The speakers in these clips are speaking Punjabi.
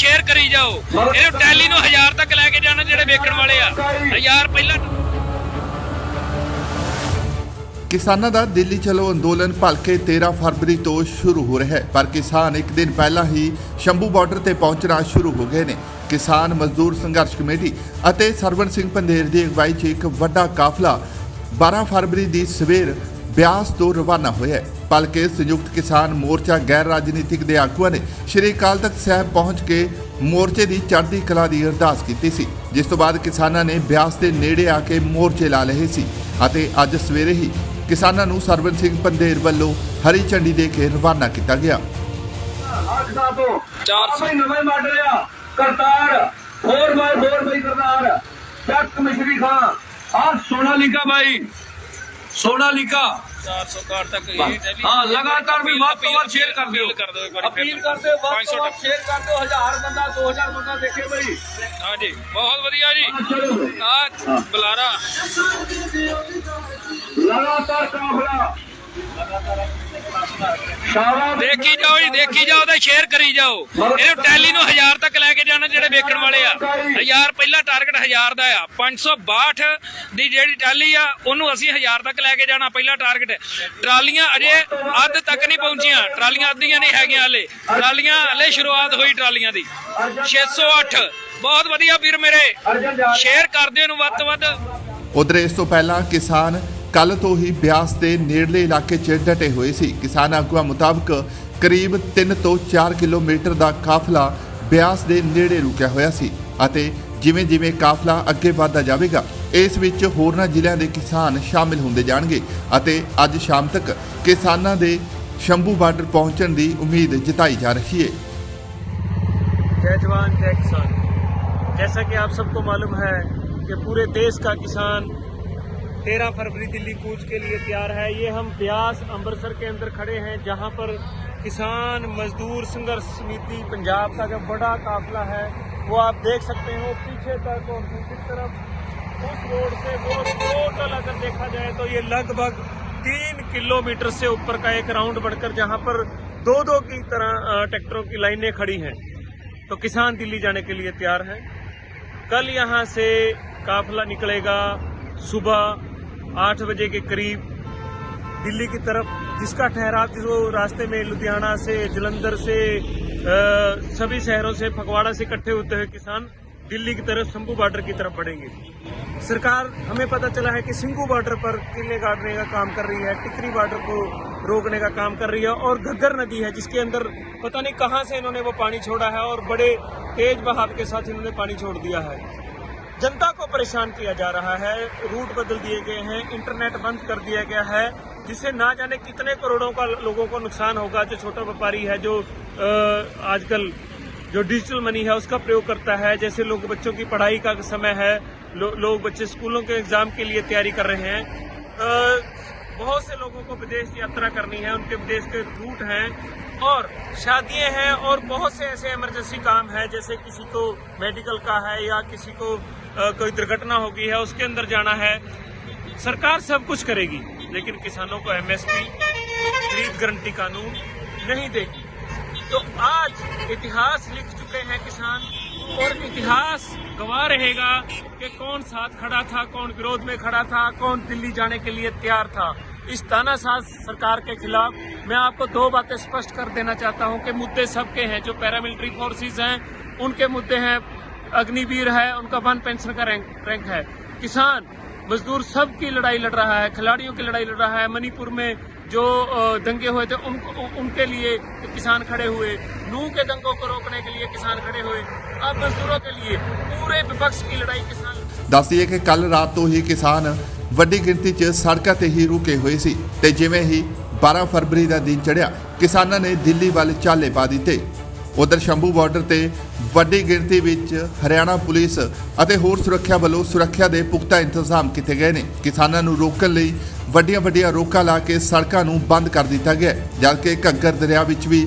ਸ਼ੇਅਰ ਕਰੀ ਜਾਓ। ਇਹਨੂੰ ਟੈਲੀ ਨੂੰ 1000 ਤੱਕ ਲੈ ਕੇ ਜਾਣਾ ਜਿਹੜੇ ਵੇਖਣ ਵਾਲੇ ਆ। 1000 ਪਹਿਲਾਂ ਕਿਸਾਨਾਂ ਦਾ ਦਿੱਲੀ ਚਲੋ ਅੰਦੋਲਨ ਭਲਕੇ 13 ਫਰਵਰੀ ਤੋਂ ਸ਼ੁਰੂ ਹੋ ਰਿਹਾ ਹੈ ਪਰ ਕਿਸਾਨ ਇੱਕ ਦਿਨ ਪਹਿਲਾਂ ਹੀ ਸ਼ੰਭੂ ਬਾਰਡਰ ਤੇ ਪਹੁੰਚਣਾ ਸ਼ੁਰੂ ਹੋ ਗਏ ਨੇ। ਕਿਸਾਨ ਮਜ਼ਦੂਰ ਸੰਘਰਸ਼ ਕਮੇਟੀ ਅਤੇ ਸਰਵਣ ਸਿੰਘ ਪੰਧੇਰ ਦੀ ਅਗਵਾਈ 'ਚ ਇੱਕ ਵੱਡਾ ਕਾਫਲਾ 12 ਫਰਵਰੀ ਦੀ ਸਵੇਰ ਬਿਆਸ ਤੋਂ ਰਵਾਨਾ ਹੋਇਆ ਹੈ। ਭਲਕੇ ਸੰਯੁਕਤ ਕਿਸਾਨ ਮੋਰਚਾ ਗੈਰ ਰਾਜਨੀਤਿਕ ਦੇ ਆਗੂਆਂ ਨੇ ਸ਼੍ਰੀ ਅਕਾਲ ਤਖਤ ਸਾਹਿਬ ਪਹੁੰਚ ਕੇ ਮੋਰਚੇ ਦੀ ਚੜ੍ਹਦੀ ਕਲਾ ਦੀ ਅਰਦਾਸ ਕੀਤੀ ਸੀ, ਜਿਸ ਤੋਂ ਬਾਅਦ ਕਿਸਾਨਾਂ ਨੇ ਬਿਆਸ ਦੇ ਨੇੜੇ ਆ ਕੇ ਮੋਰਚੇ ਲਾ ਲਏ ਸੀ ਅਤੇ ਅੱਜ ਸਵੇਰੇ ਹੀ ਕਿਸਾਨਾਂ ਨੂੰ ਸਰਵਨ ਸਿੰਘ ਪੰਧੇਰ ਵੱਲੋਂ ਹਰੀ ਝੰਡੀ ਦੇ ਕੇ ਰਵਾਨਾ ਕੀਤਾ ਗਿਆ। ਅੱਠ ਦਾ ਤੋਂ 400 ਨਵੇਂ ਮਾਡਲ ਆ, ਕਰਤਾਰ 4x4 ਬਈ ਕਰਤਾਰ, ਚੱਕ ਮਿਸ਼ਰੀ ਖਾਂ। ਆ ਸੋਨਾਲੀਕਾ ਬਾਈ, ਸੋਨਾਲੀਕਾ। 400 ਕਾਰ ਤੱਕ ਇਹ ਟੈਲੀ ਹਾਂ ਲਗਾਤਾਰ ਵੀ ਵੱਧ ਤੋਂ ਵੱਧ ਸ਼ੇਅਰ ਕਰ ਦਿਓ ਕਰ ਦਿਓ ਇੱਕ ਵਾਰੀ। ਅਪੀਲ ਕਰਦੇ ਵੱਧ 500 ਤੋਂ ਵੱਧ ਸ਼ੇਅਰ ਕਰ ਦਿਓ 1000 ਬੰਦਾ 2000 ਬੰਦਾ ਦੇਖੇ ਬਈ। ਹਾਂਜੀ ਬਹੁਤ ਵਧੀਆ ਜੀ। ਆ ਬੁਲਾਰਾ। ਲਗਾਤਾਰ ਕਾਫਲਾ ਸ਼ਾਬਾਸ਼ ਦੇਖੀ ਜਾਓ ਜੀ ਦੇਖੀ ਜਾਓ ਤੇ ਸ਼ੇਅਰ ਕਰੀ ਜਾਓ। ਇਹਨੂੰ ਟੈਲੀ ਨੂੰ 1000 ਤੱਕ ਲੈ ਕੇ ਜਾਣਾ ਜਿਹੜੇ ਵੇਖਣ ਵਾਲੇ ਆ। 1000 ਪਹਿਲਾ ਟਾਰਗੇਟ 1000 ਦਾ ਆ। 562 ਦੀ ਜਿਹੜੀ ਟੈਲੀ ਆ ਉਹਨੂੰ ਅਸੀਂ 1000 ਤੱਕ ਲੈ ਕੇ ਜਾਣਾ ਪਹਿਲਾ ਟਾਰਗੇਟ ਟਰਾਲੀਆਂ ਅਜੇ ਅੱਧ ਤੱਕ ਨਹੀਂ ਪਹੁੰਚੀਆਂ। ਟਰਾਲੀਆਂ ਅੱਧੀਆਂ ਨਹੀਂ ਹੈਗੀਆਂ ਹਲੇ। ਟਰਾਲੀਆਂ ਹਲੇ ਸ਼ੁਰੂਆਤ ਹੋਈ ਟਰਾਲੀਆਂ ਦੀ। 608 ਬਹੁਤ ਵਧੀਆ ਵੀਰ ਮੇਰੇ। ਸ਼ੇਅਰ ਕਰਦੇ ਨੂੰ ਵੱਧ ਤੋਂ ਵੱਧ। ਉਧਰ ਇਸ ਤੋਂ ਪਹਿਲਾਂ ਕਿਸਾਨ ਕੱਲ ਤੋਂ ਹੀ ਬਿਆਸ ਦੇ ਨੇੜਲੇ ਇਲਾਕੇ 'ਚ ਡਟੇ ਹੋਏ ਸੀ ਕਿਸਾਨ ਆਗੂਆਂ ਮੁਤਾਬਕ ਕਰੀਬ 3 ਤੋਂ 4 ਕਿਲੋਮੀਟਰ ਦਾ ਕਾਫਲਾ ਬਿਆਸ ਦੇ ਨੇੜੇ ਰੁਕਿਆ ਹੋਇਆ ਸੀ ਅਤੇ ਜਿਵੇਂ ਜਿਵੇਂ ਕਾਫਲਾ ਅੱਗੇ ਵਧਦਾ ਜਾਵੇਗਾ ਇਸ ਵਿੱਚ ਹੋਰਨਾਂ ਜ਼ਿਲ੍ਹਿਆਂ ਦੇ ਕਿਸਾਨ ਸ਼ਾਮਿਲ ਹੁੰਦੇ ਜਾਣਗੇ ਅਤੇ ਅੱਜ ਸ਼ਾਮ ਤੱਕ ਕਿਸਾਨਾਂ ਦੇ ਸ਼ੰਭੂ ਬਾਰਡਰ ਪਹੁੰਚਣ ਦੀ ਉਮੀਦ ਜਤਾਈ ਜਾ ਰਹੀ ਹੈ जय जवान जय किसान जैसा कि आप सबको मालूम है कि पूरे देश का किसान 13 फरवरी दिल्ली कूच के लिए तैयार है। ये हम ब्यास अमृतसर के अंदर खड़े हैं, जहाँ पर किसान, मजदूर, संघर्ष समिति, पंजाब का जो बड़ा काफिला है, वो आप देख सकते हैं। पीछे तक और दूसरी तरफ़ उस रोड से वो टोटल अगर देखा जाए तो ये लगभग तीन किलोमीटर से ऊपर का एक राउंड बढ़कर, जहाँ पर दो दो की तरह ट्रैक्टरों की लाइनें खड़ी हैं। तो किसान दिल्ली जाने के लिए तैयार हैं। कल यहाँ से काफिला निकलेगा सुबह आठ बजे के करीब दिल्ली की तरफ़ जिसका ठहराव जो रास्ते में लुधियाना से जलंधर से अ, सभी शहरों से फगवाड़ा से इकट्ठे होते हुए किसान दिल्ली की तरफ़ शंभू बॉर्डर की तरफ़ बढ़ेंगे। सरकार हमें पता चला है कि सिंगू बॉर्डर पर किले गाड़ने का काम कर रही है टिकरी बॉर्डर को रोकने का काम कर रही है और घग्गर नदी है जिसके अंदर पता नहीं कहाँ से इन्होंने वो पानी छोड़ा है और बड़े तेज बहाव के साथ इन्होंने पानी छोड़ दिया है। जनता को परेशान किया जा रहा है। रूट बदल दिए गए हैं इंटरनेट बंद कर दिया गया है जिससे ना जाने कितने करोड़ों का लोगों को नुकसान होगा। जो छोटा व्यापारी है जो आजकल जो डिजिटल मनी है उसका प्रयोग करता है। जैसे लोग बच्चों की पढ़ाई का समय है लो, लोग बच्चे स्कूलों के एग्ज़ाम के लिए तैयारी कर रहे हैं। बहुत से लोगों को विदेश यात्रा करनी है उनके विदेश के रूट हैं। और शादियाँ हैं और बहुत से ऐसे इमरजेंसी काम है जैसे किसी को मेडिकल का है या किसी को कोई दुर्घटना होगी है, उसके अंदर जाना है। सरकार सब कुछ करेगी, लेकिन किसानों को एमएसपी खरीद गारंटी कानून नहीं देगी। तो आज इतिहास लिख चुके हैं किसान, और इतिहास गवाह रहेगा कि कौन साथ खड़ा था, कौन विरोध में खड़ा था, कौन दिल्ली जाने के लिए तैयार था। इस तानाशाह सरकार के खिलाफ मैं आपको दो बातें स्पष्ट कर देना चाहता हूँ कि मुद्दे सबके हैं, जो पैरामिलिट्री फोर्सेस हैं, उनके मुद्दे हैं अग्निवीर है उनका वन पेंशन का रैंक रैंक है किसान मजदूर सब की लड़ाई लड़ रहा है खिलाड़ियों की लड़ाई लड़ रहा है मणिपुर में जो अ, दंगे हुए थे उनको उनके लिए किसान खड़े हुए नू के दंगों को रोकने के लिए किसान खड़े हुए अब मजदूरों के लिए पूरे विपक्ष की लड़ाई किसान ਦੱਸ ਦਈਏ ਕਿ ਕੱਲ ਰਾਤ ਤੋਂ ਹੀ ਕਿਸਾਨ ਵੱਡੀ ਗਿਣਤੀ 'ਚ ਸੜਕਾਂ ਤੇ ਹੀ ਰੁਕੇ ਹੋਏ ਸੀ ਤੇ ਜਿਵੇਂ ਹੀ 12 ਫਰਵਰੀ ਦਾ ਦਿਨ ਚੜ੍ਹਿਆ ਕਿਸਾਨਾਂ ਨੇ ਦਿੱਲੀ ਵੱਲ ਚਾਲੇ ਪਾ ਦਿੱਤੇ ਉਧਰ ਸ਼ੰਭੂ ਬਾਰਡਰ ਤੇ ਵੱਡੀ ਗਿਣਤੀ ਵਿੱਚ ਹਰਿਆਣਾ ਪੁਲਿਸ ਅਤੇ ਹੋਰ ਸੁਰੱਖਿਆ ਵੱਲੋਂ ਸੁਰੱਖਿਆ ਦੇ ਪੁਖਤਾ ਇੰਤਜ਼ਾਮ ਕੀਤੇ ਗਏ ਨੇ। ਕਿਸਾਨਾਂ ਨੂੰ ਰੋਕਣ ਲਈ ਵੱਡੀਆਂ ਵੱਡੀਆਂ ਰੋਕਾਂ ਲਾ ਕੇ ਸੜਕਾਂ ਨੂੰ ਬੰਦ ਕਰ ਦਿੱਤਾ ਗਿਆ ਜਦਕਿ ਘੱਗਰ ਦਰਿਆ ਵਿੱਚ ਵੀ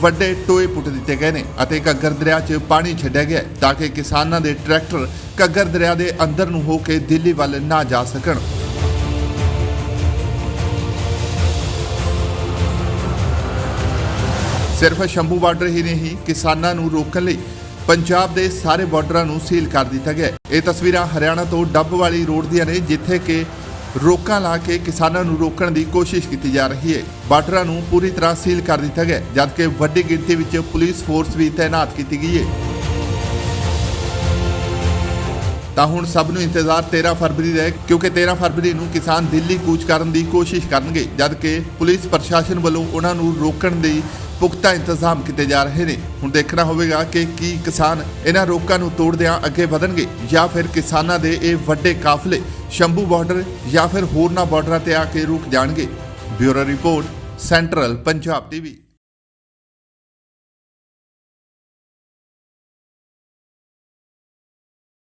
ਵੱਡੇ ਟੋਏ ਪੁੱਟ ਦਿੱਤੇ ਗਏ ਨੇ ਅਤੇ ਘੱਗਰ ਦਰਿਆ 'ਚ ਪਾਣੀ ਛੱਡਿਆ ਗਿਆ ਤਾਂ ਕਿ ਕਿਸਾਨਾਂ ਦੇ ਟਰੈਕਟਰ ਘੱਗਰ ਦਰਿਆ ਦੇ ਅੰਦਰ ਨੂੰ ਹੋ ਕੇ ਦਿੱਲੀ ਵੱਲ ਨਾ ਜਾ ਸਕਣ। ਸਿਰਫ ਸ਼ੰਭੂ ਬਾਰਡਰ ਹੀ ਨਹੀਂ, ਕਿਸਾਨਾਂ ਨੂੰ ਰੋਕਣ ਲਈ ਪੰਜਾਬ ਦੇ ਸਾਰੇ ਬਾਰਡਰਾਂ ਨੂੰ ਸੀਲ ਕਰ ਦਿੱਤਾ ਗਿਆ ਇਹ ਤਸਵੀਰਾਂ ਹਰਿਆਣਾ ਤੋਂ ਡੱਬ ਵਾਲੀ ਰੋਡ ਦੀਆਂ ਨੇ, ਜਿੱਥੇ ਕਿ ਰੋਕਾਂ ਲਾ ਕੇ ਕਿਸਾਨਾਂ ਨੂੰ ਰੋਕਣ ਦੀ ਕੋਸ਼ਿਸ਼ ਕੀਤੀ ਜਾ ਰਹੀ ਹੈ। ਬਾਰਡਰਾਂ ਨੂੰ ਪੂਰੀ ਤਰ੍ਹਾਂ ਸੀਲ ਕਰ ਦਿੱਤਾ ਗਿਆ ਜਦਕਿ ਵੱਡੀ ਗਿਣਤੀ ਵਿੱਚ ਪੁਲਿਸ ਫੋਰਸ ਵੀ ਤਾਇਨਾਤ ਕੀਤੀ ਗਈ ਹੈ। ਤਾਂ ਹੁਣ ਸਭ ਨੂੰ ਇੰਤਜ਼ਾਰ 13 ਫਰਵਰੀ ਦਾ ਹੈ, ਕਿਉਂਕਿ 13 ਫਰਵਰੀ ਨੂੰ ਕਿਸਾਨ ਦਿੱਲੀ ਕੂਚ ਕਰਨ ਦੀ ਕੋਸ਼ਿਸ਼ ਕਰਨਗੇ, ਜਦਕਿ ਪੁਲਿਸ ਪ੍ਰਸ਼ਾਸਨ ਵੱਲੋਂ ਉਹਨਾਂ ਨੂੰ ਰੋਕਣ ਦੇ ਪੁਖਤਾ ਇੰਤਜ਼ਾਮ ਕੀਤੇ ਜਾ ਰਹੇ ਨੇ। ਹੁਣ ਦੇਖਣਾ ਹੋਵੇਗਾ ਕਿ ਕੀ ਕਿਸਾਨ ਇਹਨਾਂ ਰੋਕਾਂ ਨੂੰ ਤੋੜਦਿਆਂ ਅੱਗੇ ਵਧਣਗੇ ਜਾਂ ਫਿਰ ਕਿਸਾਨਾਂ ਦੇ ਇਹ ਵੱਡੇ ਕਾਫਲੇ ਸ਼ੰਭੂ ਬਾਰਡਰ ਜਾਂ ਫਿਰ ਹੋਰਨਾਂ ਬਾਰਡਰਾਂ ਤੇ ਆ ਕੇ ਰੁਕ ਜਾਣਗੇ। Bureau report, central Punjab TV.